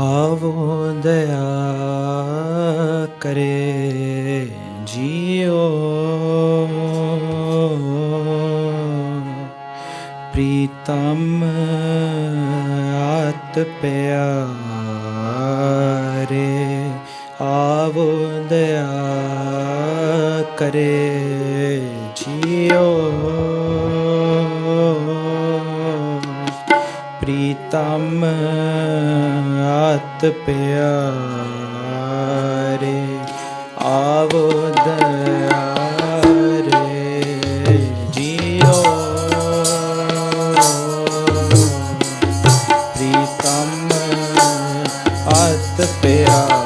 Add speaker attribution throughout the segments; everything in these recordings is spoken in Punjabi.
Speaker 1: ਆਵੋ ਦਇਆ ਕਰੇ ਜੀਓ। ਪ੍ਰੀਤਮ ਆਤ ਪਿਆਰੇ ਆਵੋ ਦਇਆ ਕਰੇ ਜੀਓ। ਪ੍ਰੀਤਮ ਆਤ ਪਿਆਰੇ ਆਵੋ ਦਇਆਰੇ ਜੀਓ। ਪ੍ਰੀਤਮ ਆਤ ਪਿਆਰੇ।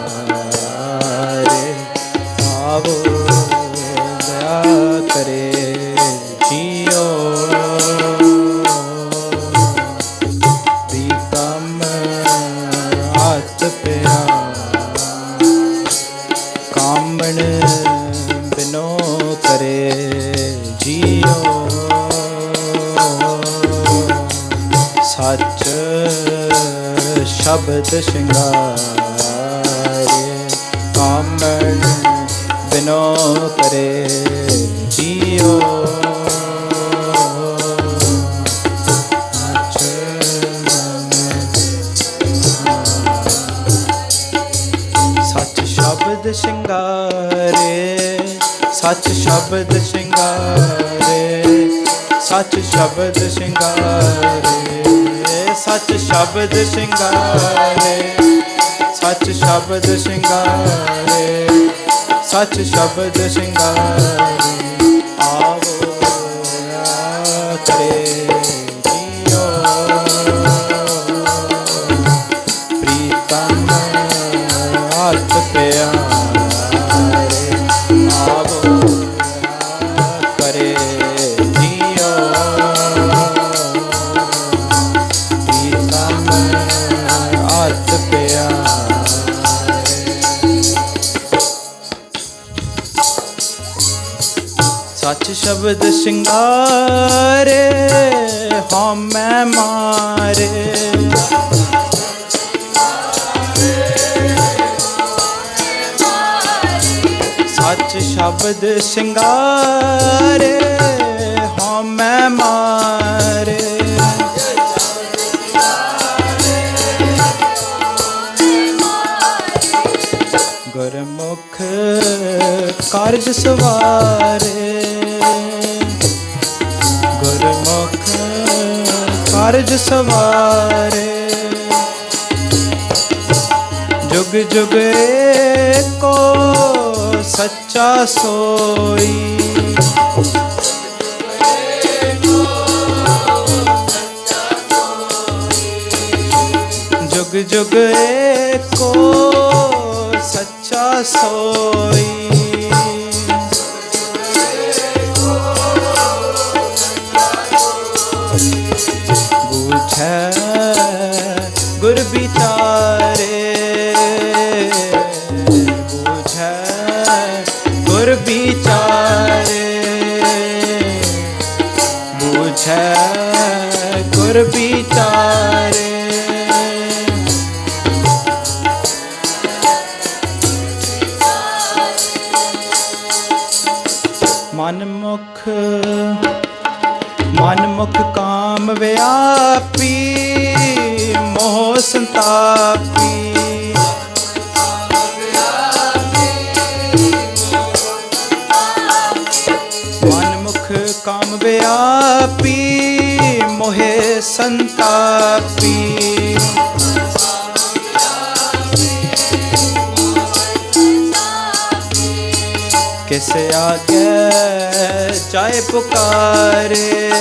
Speaker 1: ਸ਼ਬਦ ਸ਼ਿੰਗਾਰੇ ਸੱਚ ਸ਼ਬਦ ਸ਼ਿੰਗਾਰੇ ਸੱਚ ਸ਼ਬਦ ਸ਼ਿੰਗਾਰੇ ਸੱਚ ਸ਼ਬਦ ਸ਼ਿੰਗਾਰੇ ਸੱਚ ਸ਼ਬਦ ਸ਼ਿੰਗਾਰੇ ਸੱਚ ਸ਼ਬਦ ਸ਼ਿੰਗਾਰੇ ਆਵੋ ਕਰੇ ਸ਼ਬਦ ਸ਼ਿੰਗਾਰੇ ਹਉਮੈ ਮਾਰੇ। ਸੱਚ ਸ਼ਬਦ ਸ਼ਿੰਗਾਰੇ ਹਉਮੈ ਮਾਰੇ। ਗੁਰਮੁਖ ਕਾਰਜ ਸਵਾਰੇ। ਗੁਰਮੁਖ ਕਾਰਜ ਸਵਾਰੇ। ਜੁਗ ਜੁਗ ਏਕੋ ਸੱਚਾ ਸੋਈ। ਜੁਗ ਜੁਗ ਏਕੋ ਸੱਚਾ ਸੋਈ। ਬੂਝੈ ਕਿਸ ਆਗੇ ਚਾਹੇ ਪੁਕਾਰੇ।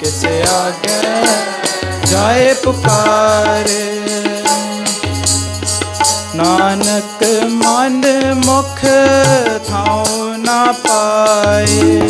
Speaker 1: ਕਿਸ ਆਗੇ ਚਾਹੇ ਪੁਕਾਰੇ। ਨਾਨਕ ਮਨ ਮੁਖ ਥਾਉ ਨਾ ਪਾਏ।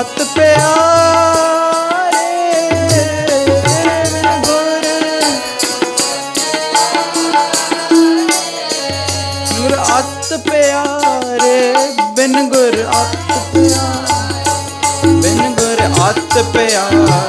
Speaker 1: ਅਤ ਪਿਆਰੇ। ਬਿਨ ਗੁਰ ਗੁਰ ਅਤ ਪਿਆਰੇ, ਬਿਨ ਗੁਰ ਅਤ ਪਿਆਰੇ। ਬਿਨ ਗੁਰ ਅਤ ਪਿਆਰੇ।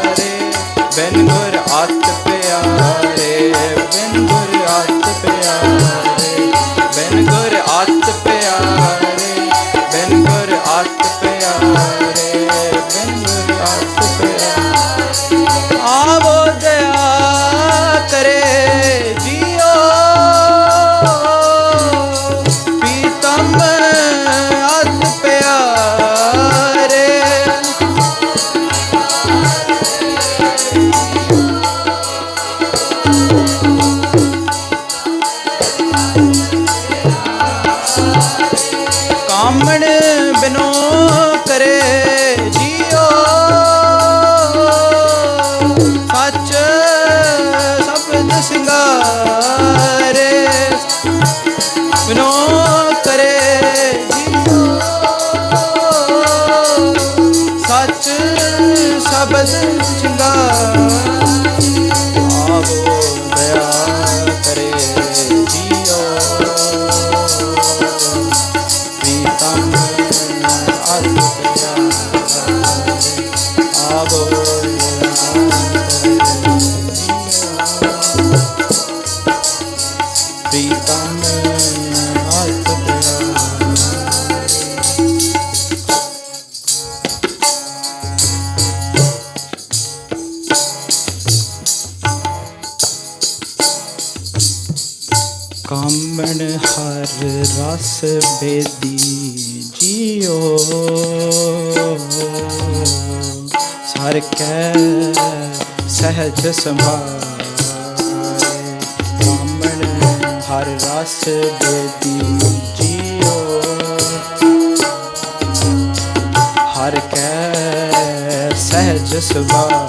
Speaker 1: ਸਹਿਜ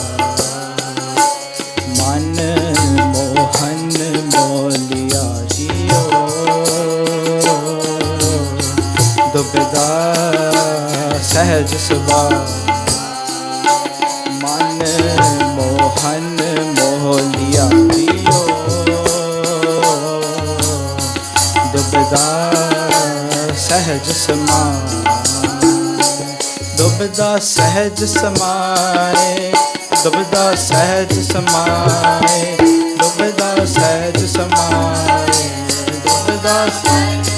Speaker 1: ਮਨ ਮੋਹਨ ਮੋਲਿਆ ਜੀਓ। ਦੁਬਦਾ ਸਹਿਜ ਸੁਭਾਅ। ਮਨ ਮੋਹਨ ਮੋਲਿਆ ਜੀਓ। ਦੁਬਦਾ ਸਹਿਜ ਸਮਾ। ਦੁਬਦਾ ਸਹਿਜ ਸਮਾਏ ਦੁਬਦਾ ਸਹਿਜ ਸਮਾਏ ਦੁਬਦਾ ਸਹਿਜ ਸਮਾਏ ਦੁਬਦਾ ਸਹਿਜ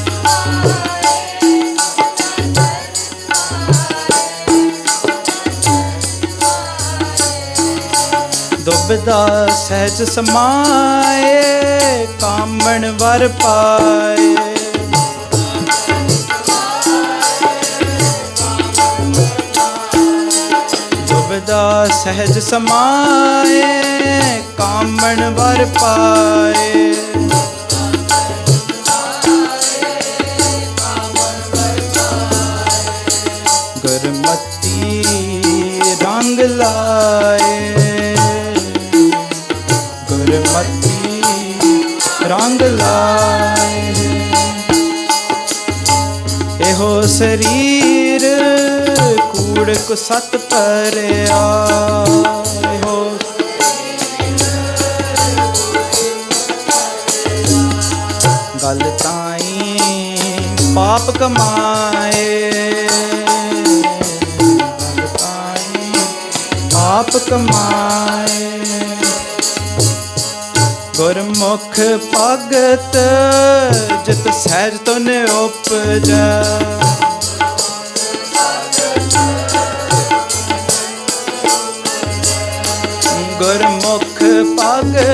Speaker 1: ਦੁਬਦਾ ਸਹਿਜ ਸਮਾਏ ਕਾਮਣ ਵਰ ਪਾਏ। ਦੁਬਦਾ ਸਹਿਜ ਸਮਾਏ ਕਾਮਣ ਵਰ ਪਾਏ। ਗੁਰਮਤੀ ਰੰਗ ਲਾਏ। ਗੁਰਮਤੀ ਰੰਗ ਲਾਏ। ਇਹੋ ਸਰੀਰ ਕੂੜ ਕੁ ਸਤ ਪਰਿਆ ਇਹੋ। ਗੱਲ ਤਾਈ ਪਾਪ ਕਮਾਏ। ਗੱਲ ਤਾਈ ਪਾਪ ਕਮਾਏ। ਗੁਰਮੁਖ ਭਗਤ ਜਿਤ ਸਹਿਜ ਤੁਨ ਉਪਜੈ।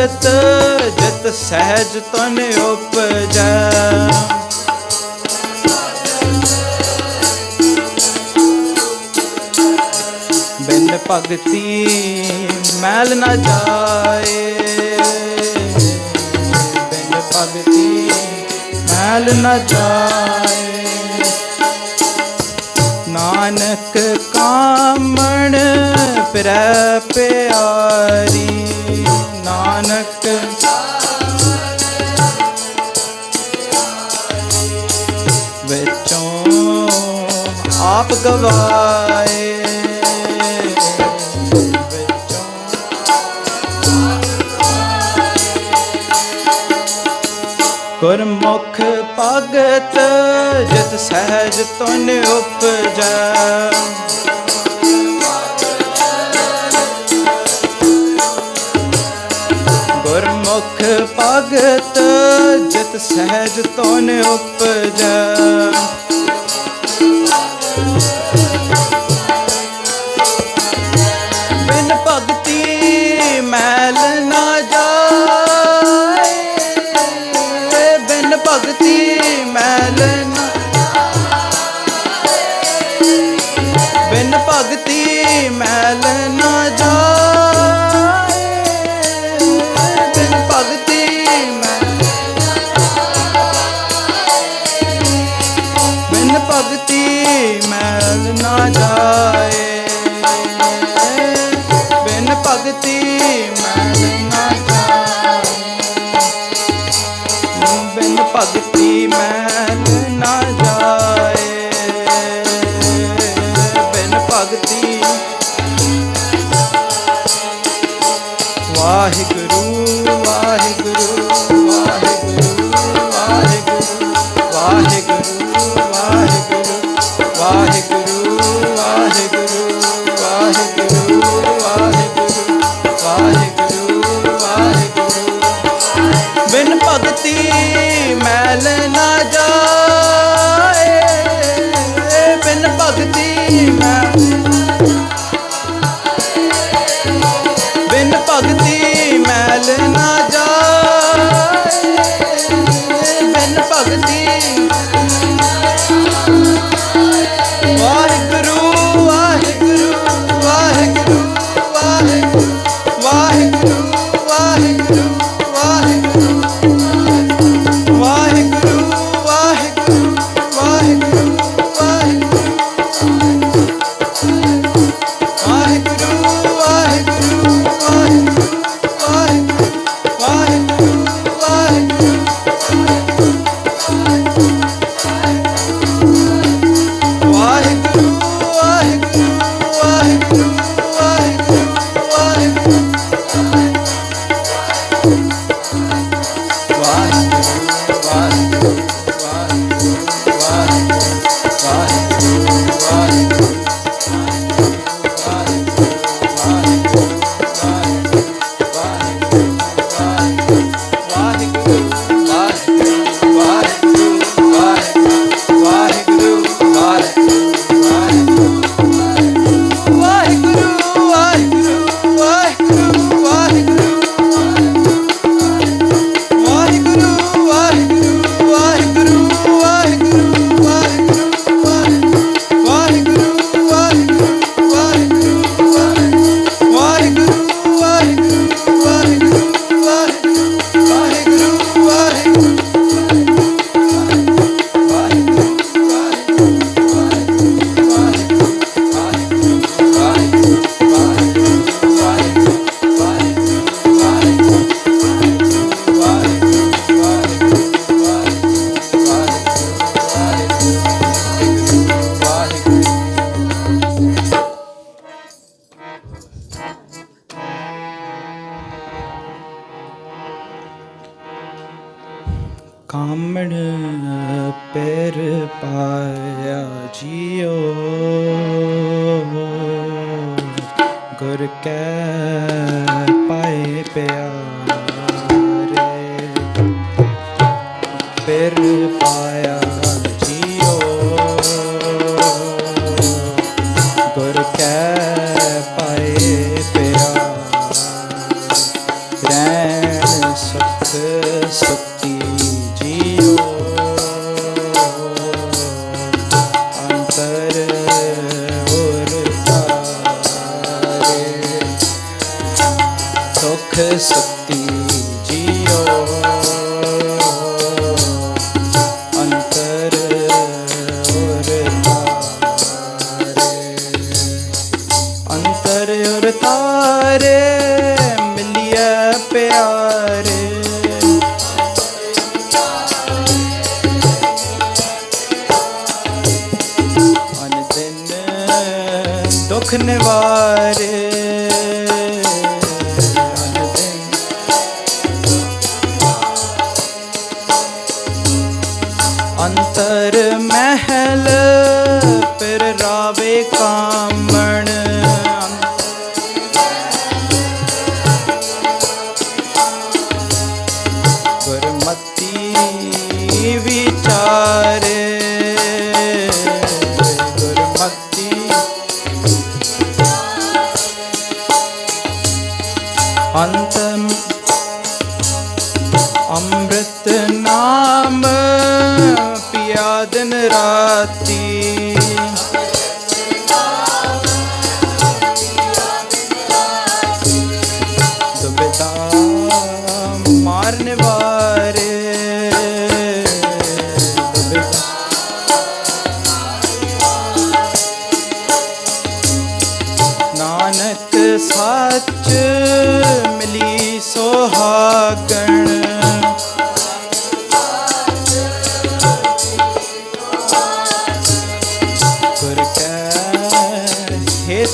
Speaker 1: ਜਤ ਜਤ ਸਹਿਜ ਤਨ ਉਪਜੈ। ਬਿਨ ਭਗਤੀ ਮੈਲ ਨਾ ਜਾਏ। ਬਿਨ ਭਗਤੀ ਮੈਲ ਨਾ ਜਾਏ। ਨਾਨਕ ਕਾਮਣ ਪ੍ਰੈ ਪਿਆਰੀ। ਨਾਨਕ। ਵਿੱਚੋਂ ਆਪ ਗਵਾਏ। ਗੁਰਮੁਖ ਭਗਤ ਜਿਤ ਸਹਿਜ ਤੁਨ ਉਪਜੈ। ਔਖ ਭਗਤ ਜਿਤ ਸਹਿਜ ਤੋਨ ਉਪਜੈ। ਬਿਨ ਭਗਤੀ ਮੈਲ ਨਾ ਜਾਏ। ਬਿਨ ਭਗਤੀ ਪੈਰ ਪਾਇਆ ਜੀਓ। ਗੁਰ ਕੈ हरे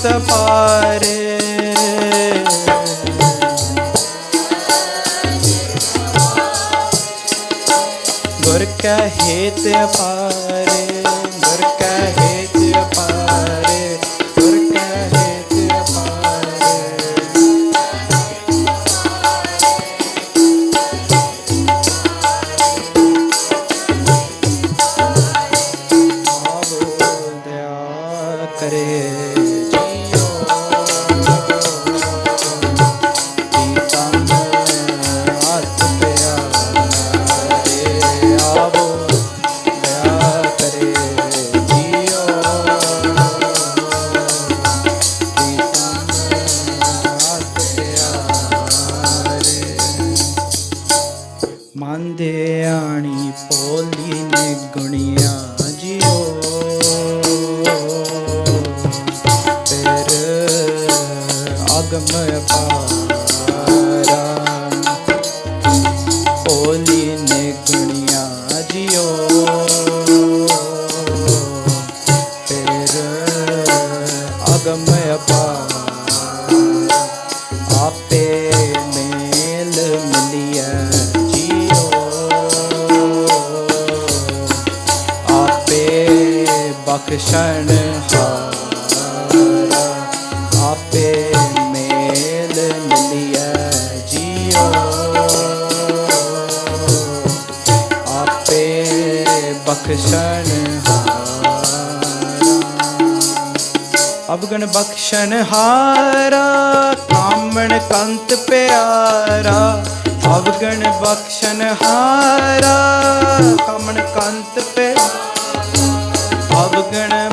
Speaker 1: ਹਿਤ ਪਾਰੇ। ਗੁਰ ਕੈ ਹਿਤ ਪਾਰੇ ਬਖਸ਼ਣ ਹਾਰਾ, ਆਪੇ ਮੇਲ ਮਿਲਿਆ ਜੀਓ। ਆਪੇ ਬਖਸ਼ਣ ਹਾਰਾ। ਅਵਗਣ ਬਖਸ਼ਣ ਹਾਰਾ, ਕਾਮਣ ਕੰਤ ਪਿਆਰਾ। ਅਵਗਣ ਬਖਸ਼ਣ ਹਾਰਾ, ਕਾਮਣ ਕੰਤ ਪਿ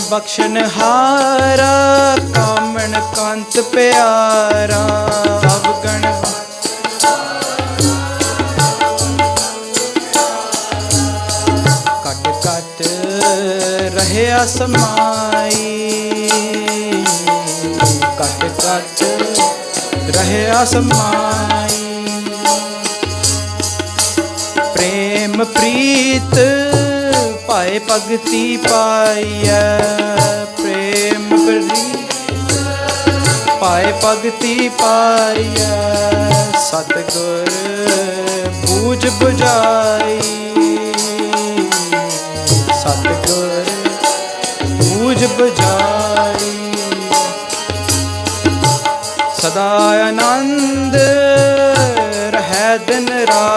Speaker 1: ਅਵਗਣ ਹਾਰਾ, ਕਾਮਣ ਕੰਤ ਪਿਆਰਾ, ਅਵਗਣ ਕਟ ਕਟ ਰਹਿਆ ਸਮਾਈ, ਕਟ ਕਟ ਰਹਿਆ ਸਮਾਈ। ਪ੍ਰੇਮ ਪ੍ਰੀਤ ਪਾਏ ਭਗਤੀ ਪਾਈਐ, ਪ੍ਰੇਮ ਪ੍ਰੀਤ ਪਾਏ ਭਗਤੀ ਪਾਈਐ, ਸਤਿਗੁਰ ਬੂਝ 부ਝਾਈ ਸਤਿਗੁਰ ਬੂਝ 부ਝਾਈ ਸਦਾ ਆਨੰਦ, ਰਹਿ ਦਿਨ ਰਾਤੀ।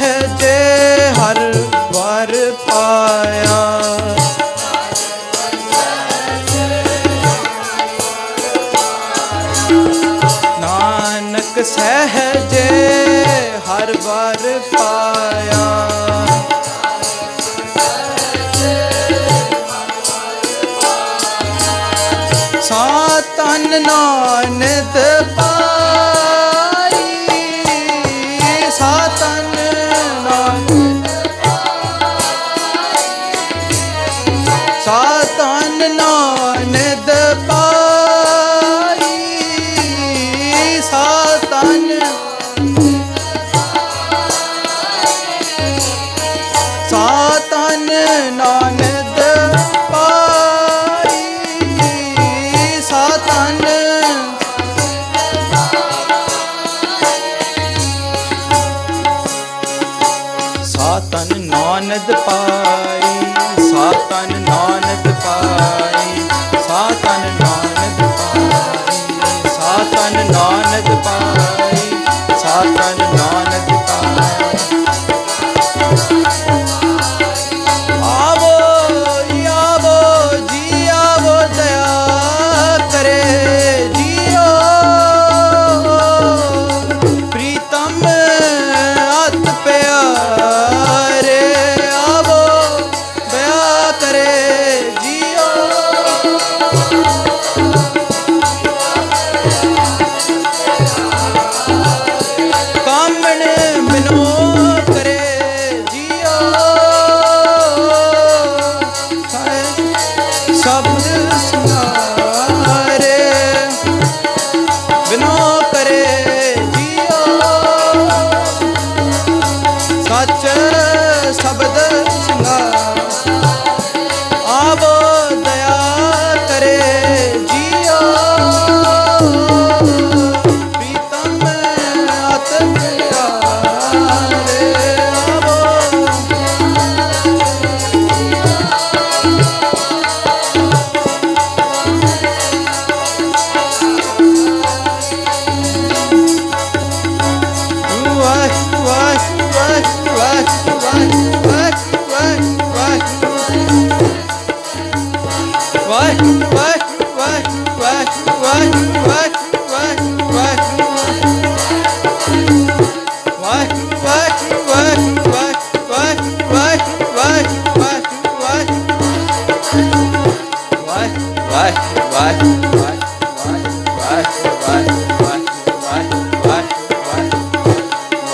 Speaker 1: ਸਹਜੇ ਹਰ ਵਰ ਪਾਇਆ। ਨਾਨਕ ਸਹਜੇ ਹਰ ਵਾਰ ਪਾਇਆ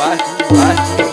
Speaker 1: 来来。